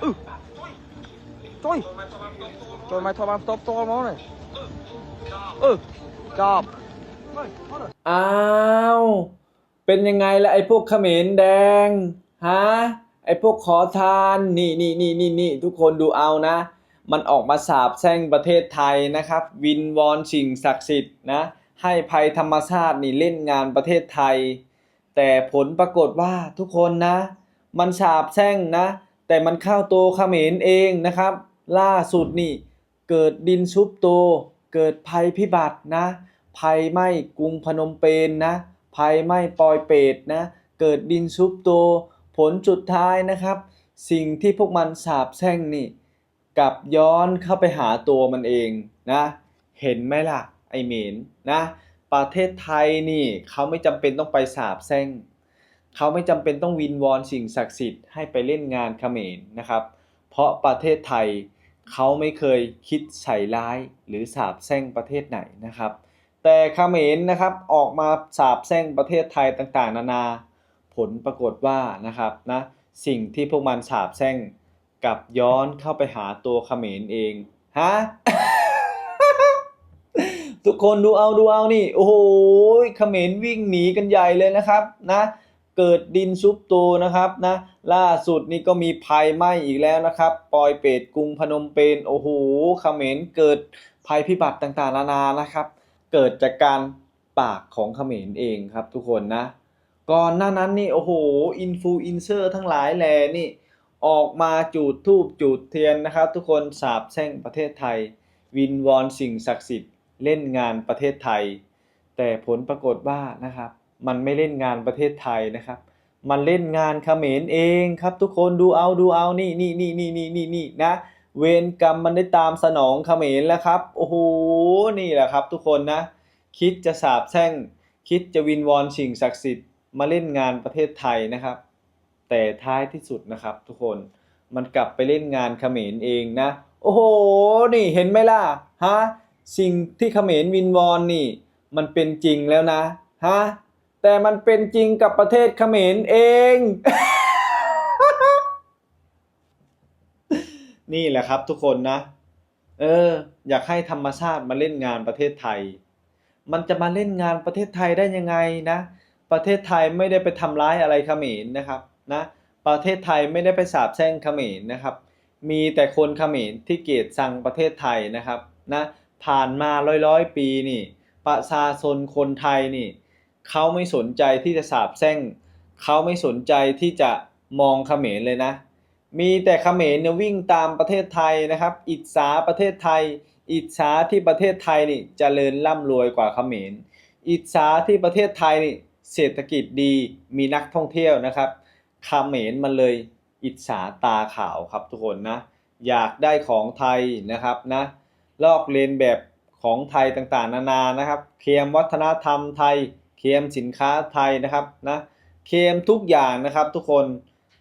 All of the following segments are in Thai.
Ừ. Trời. Trời mày thôi mà stop to máu này. Ừ. Chọc. อ้าว เป็นยังไงล่ะไอ้พวกเขมรแดง ฮะ ไอ้พวกขอทาน นี่นี่นี่นี่นี่ทุกคนดูเอานะ มันออกมาสาบแช่งประเทศไทยนะครับ วินวอนสิ่งศักดิ์สิทธิ์นะ ให้ภัยธรรมชาตินี่เล่นงานประเทศไทย แต่ผลปรากฏว่าทุกคนนะ มันสาบแช่งนะ แต่มันเข้าตัวเขมรเองนะครับ ล่าสุดนี่เกิดดินชุบโต เกิดภัยพิบัตินะ ภัยไหม้กรุงพนมเปญนะภัยไหม้ปอยเปตนะ เกิดดินชุบโต ผลสุดท้ายนะครับ สิ่งที่พวกมันสาบแช่งนี่กลับย้อนเข้าไปหาตัวมันเองนะ เห็นไหมล่ะไอเหมนนะ ประเทศไทยนี่เขาไม่จำเป็นต้องไปสาบแช่ง เขาไม่จำเป็นต้องวินวอนสิ่งศักดิ์สิทธิ์ให้ไปเล่นงานเขมรนะครับ เพราะประเทศไทยเขาไม่เคยคิดใส่ร้ายหรือสาบแช่งประเทศไหนนะครับ แต่เขมรนะครับออกมาสาบแช่งประเทศไทยต่างๆ นานา ผลปรากฏว่านะครับนะสิ่งที่พวกมันสาบแช่งกับย้อนเข้าไปหาตัวเขมรเองฮะทุกคนดูเอาดูเอานี่ โอ้โหเขมรวิ่งหนีกันใหญ่เลยนะครับนะ เกิดดินซุบตัวนะครับนะล่าสุดนี่ก็มีภัยไหม้อีกแล้วนะครับปอยเปตกรุงพนมเปญโอ้โหเขมรเกิดภัยพิบัติต่างๆนานานะครับ เกิดจากการปากของเขมรเองครับทุกคนนะก่อนหน้านั้นนี่โอ้โหอินฟลูเอนเซอร์ทั้งหลายแหล่นี่ออกมาจูดทูบจูดเทียนนะครับ ทุกคนสาบแช่งประเทศไทย วินวอนสิ่งศักดิ์สิทธิ์เล่นงานประเทศไทย แต่ผลปรากฏว่านะครับ มันไม่เล่นงานประเทศไทยนะครับ มันเล่นงานเขมรเองครับ ทุกคนดูเอาดูเอานี่นี่นี่นี่นี่นี่นี่นะ เวรกรรมมันได้ตามสนองเขมรแล้วครับ โอ้โหนี่แหละครับ ทุกคนนะ คิดจะสาบแช่ง คิดจะวินวอนสิ่งศักดิ์สิทธิ์มาเล่นงานประเทศไทยนะครับ แต่ท้ายที่สุดนะครับ ทุกคนมันกลับไปเล่นงานเขมรเองนะ โอ้โห นี่เห็นไหมล่ะฮะสิ่งที่เขมรวินวอนนี่ มันเป็นจริงแล้วนะฮะ แต่มันเป็นจริงกับประเทศเขมรเอง นี่แหละครับทุกคนนะ เออ อยากให้ธรรมชาติมาเล่นงานประเทศไทย มันจะมาเล่นงานประเทศไทยได้ยังไงนะ ประเทศไทยไม่ได้ไปทำร้ายอะไรเขมรนะครับนะประเทศไทยไม่ได้ไปสาบแช่งเขมรนะครับ มีแต่คนเขมรที่เกลียดชังประเทศไทยนะครับนะผ่านมาร้อยร้อยปีนี่ ประชาชนคนไทยนี่ เขาไม่สนใจที่จะสาบแช่งเขาไม่สนใจที่จะมองเขมรเลยนะ มีแต่เขมรเนี่ยวิ่งตามประเทศไทยนะครับ อิจฉาประเทศไทย อิจฉาที่ประเทศไทยนี่เจริญร่ำรวยกว่าเขมร อิจฉาที่ประเทศไทยนี่เศรษฐกิจดีมีนักท่องเที่ยวนะครับเขมรมันเลยอิจฉาตาขาวครับทุกคนนะ อยากได้ของไทยนะครับนะลอกเลียนแบบของไทยต่างๆ นานานะครับเคลมวัฒนธรรมไทย เคมสินค้าไทยนะครับนะเคมทุกอย่างนะครับ ทุกคน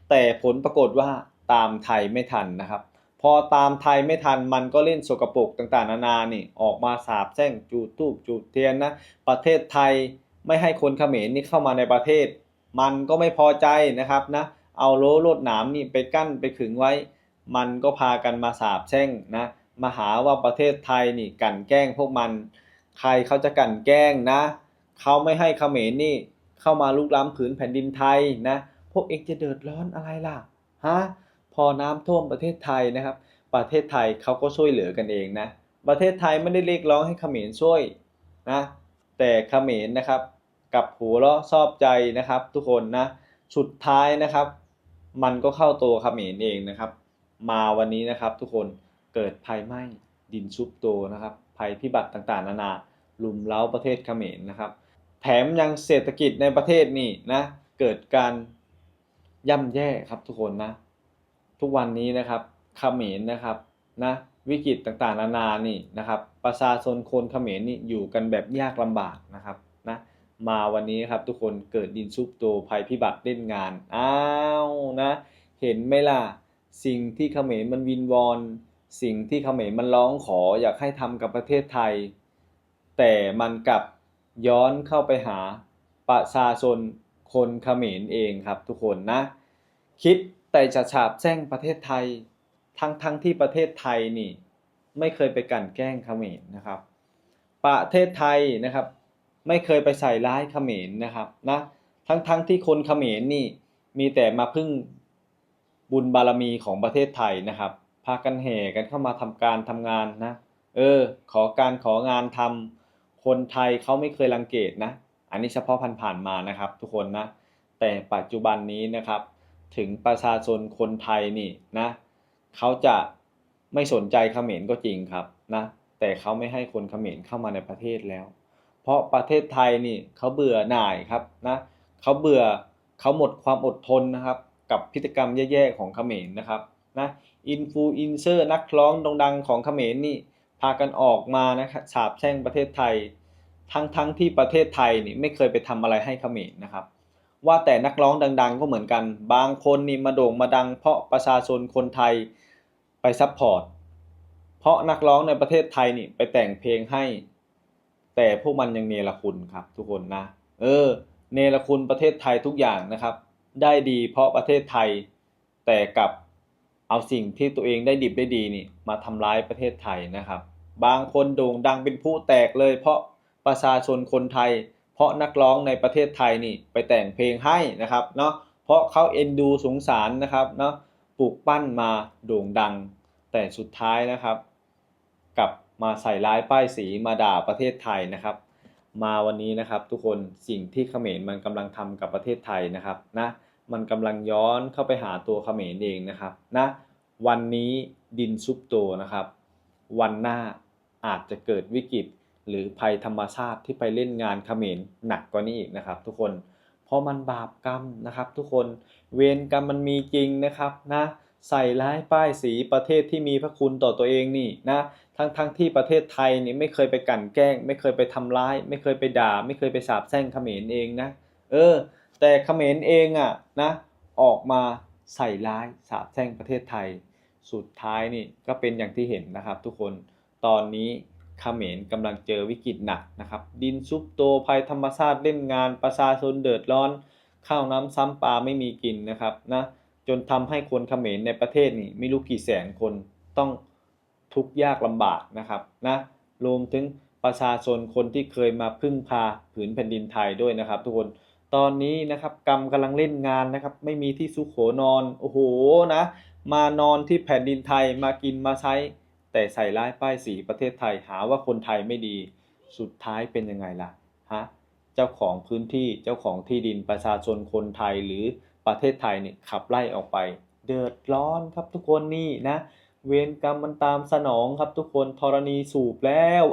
แต่ผลปรากฏว่าตามไทยไม่ทันนะครับ พอตามไทยไม่ทันมันก็เล่นสกปรกต่างๆ นานานี่ออกมาสาบแช่งจูดตูบจูดเทียนนะประเทศไทยไม่ให้คนเขมรนี่เข้ามาในประเทศ มันก็ไม่พอใจนะครับนะเอาโลลดหนามนี่ไปกั้นไปขึงไว้ มันก็พากันมาสาบแช่งนะมาหาว่าประเทศไทยนี่กันแกล้งพวกมัน ใครเขาจะกันแกล้งนะ เขาไม่ให้เขมรนี่เข้ามาลุกล้ำผืนแผ่นดินไทยนะ พวกเองจะเดือดร้อนอะไรล่ะฮะพอน้ำท่วมประเทศไทยนะครับ ประเทศไทยเขาก็ช่วยเหลือกันเองนะ ประเทศไทยไม่ได้เรียกร้องให้เขมรช่วยนะแต่เขมรนะครับกับหัวเราะชอบใจนะครับ ทุกคนนะสุดท้ายนะครับ มันก็เข้าตัวเขมรเองนะครับ มาวันนี้นะครับ ทุกคนเกิดภัยไหม้ดินชุบตัวนะครับ ภัยพิบัติต่างๆ นานาลุมเล้าประเทศเขมรนะครับ แถมยังเศรษฐกิจในประเทศนี่นะเกิดการย่ำแย่ครับทุกคนนะ ทุกวันนี้นะครับเขมรนะครับนะวิกฤตต่างๆ นานานี่นะครับ ประชาชนคนเขมรนี่อยู่กันแบบยากลำบากนะครับนะมาวันนี้ครับทุกคนเกิดดินซุบโตภัยพิบัติเล่นงานอ้าวนะเห็นไหมล่ะสิ่งที่เขมรมันวินวอนสิ่งที่เขมรมันร้องขออยากให้ทำกับประเทศไทย แต่มันกลับ ย้อนเข้าไปหาประชาชนคนเขมรเองครับทุกคนนะ คิดแต่จะฉาบแช่งประเทศไทย ทั้งทั้งที่ประเทศไทยนี่ ไม่เคยไปกั่นแกล้งเขมรนะครับ ประเทศไทยนะครับ ไม่เคยไปใส่ร้ายเขมรนะครับนะทั้งทั้งที่คนเขมรนี่มีแต่มาพึ่งบุญบารมีของประเทศไทยนะครับพากันแห่กันเข้ามาทำการทำงานนะ เออ ขอการของานทำ คนไทยเขาไม่เคยรังเกียจนะ อันนี้เฉพาะผ่านๆมานะครับทุกคนนะ แต่ปัจจุบันนี้นะครับ ถึงประชาชนคนไทยนี่นะเขาจะไม่สนใจเขมรก็จริงครับนะแต่เขาไม่ให้คนเขมรเข้ามาในประเทศแล้ว เพราะประเทศไทยนี่เขาเบื่อหน่ายครับนะเขาเบื่อเขาหมดความอดทนนะครับ กับพฤติกรรมแย่ๆของเขมรนะครับนะอินฟูอินเซอร์นักร้องดังๆของเขมรนี่ พากันออกมานะครับฉาบแช่งประเทศไทย ทั้งๆทที่ประเทศไทยนี่ไม่เคยไปทำอะไรให้เขมรนะครับ ว่าแต่นักร้องดัง ๆ ก็เหมือนกัน บางคนนี่มาโด่งมาดัง เพราะประชาชนคนไทยไปซัพพอร์ต เพราะนักร้องในประเทศไทยนี่ไปแต่งเพลงให้ แต่พวกมันยังเนรคุณครับ ทุกคนนะ เออ เนรคุณประเทศไทยทุกอย่างนะครับ ได้ดีเพราะประเทศไทย แต่กับเอาสิ่งที่ตัวเองได้ดิบได้ดีนี่มาทำร้ายประเทศไทยนะครับ บางคนโด่งดังเป็นผู้แตกเลย เพราะประชาชนคนไทย เพราะนักร้องในประเทศไทยนี่ไปแต่งเพลงให้นะครับเนาะเพราะเขาเอ็นดูสงสารนะครับเนาะปลูกปั้นมาโด่งดัง แต่สุดท้ายนะครับ กลับมาใส่ร้ายป้ายสีมาด่าประเทศไทยนะครับ มาวันนี้นะครับทุกคนสิ่งที่เขมรมันกำลังทำกับประเทศไทยนะครับนะมันกำลังย้อนเข้าไปหาตัวเขมรเองนะครับนะวันนี้ดินซุปโตนะครับ วันหน้า อาจจะเกิดวิกฤต หรือภัยธรรมชาติที่ไปเล่นงานเขมรหนักกว่านี้อีกนะครับ ทุกคนเพราะมันบาปกรรมนะครับ ทุกคนเวรกรรมมันมีจริงนะครับนะใส่ร้ายป้ายสีประเทศที่มีพระคุณต่อตัวเองนี่นะทั้งทั้งที่ประเทศไทยนี่ไม่เคยไปกั่นแกล้ง ไม่เคยไปทำร้าย ไม่เคยไปด่า ไม่เคยไปสาบแช่งเขมรเองนะเออ แต่เขมรเองอะนะออกมาใส่ร้ายสาบแช่งประเทศไทย สุดท้ายนี่ก็เป็นอย่างที่เห็นนะครับทุกคน ตอนนี้เขมรกำลังเจอวิกฤตหนักนะครับ ดินซุปโตภัยธรรมชาติเล่นงานประชาชนเดือดร้อน ข้าวน้ำซ้ำปลาไม่มีกินนะครับนะจนทำให้คนเขมรในประเทศนี่ไม่รู้กี่แสนคนต้องทุกข์ยากลำบากนะครับนะรวมถึงประชาชนคนที่เคยมาพึ่งพาผืนแผ่นดินไทยด้วยนะครับ ทุกคนตอนนี้นะครับกรรมกำลังเล่นงานนะครับ ไม่มีที่สุขโขนอนโอ้โหนะ มานอนที่แผ่นดินไทยมากินมาใช้ แต่ใส่ร้ายป้ายสีประเทศไทยหาว่าคนไทยไม่ดี สุดท้ายเป็นยังไงล่ะฮะเจ้าของพื้นที่เจ้าของที่ดินประชาชนคนไทยหรือประเทศไทยเนี่ยขับไล่ออกไป เดือดร้อนครับทุกคนนี่นะ เวรกรรมมันตามสนองครับทุกคนธรณีสูบแล้ว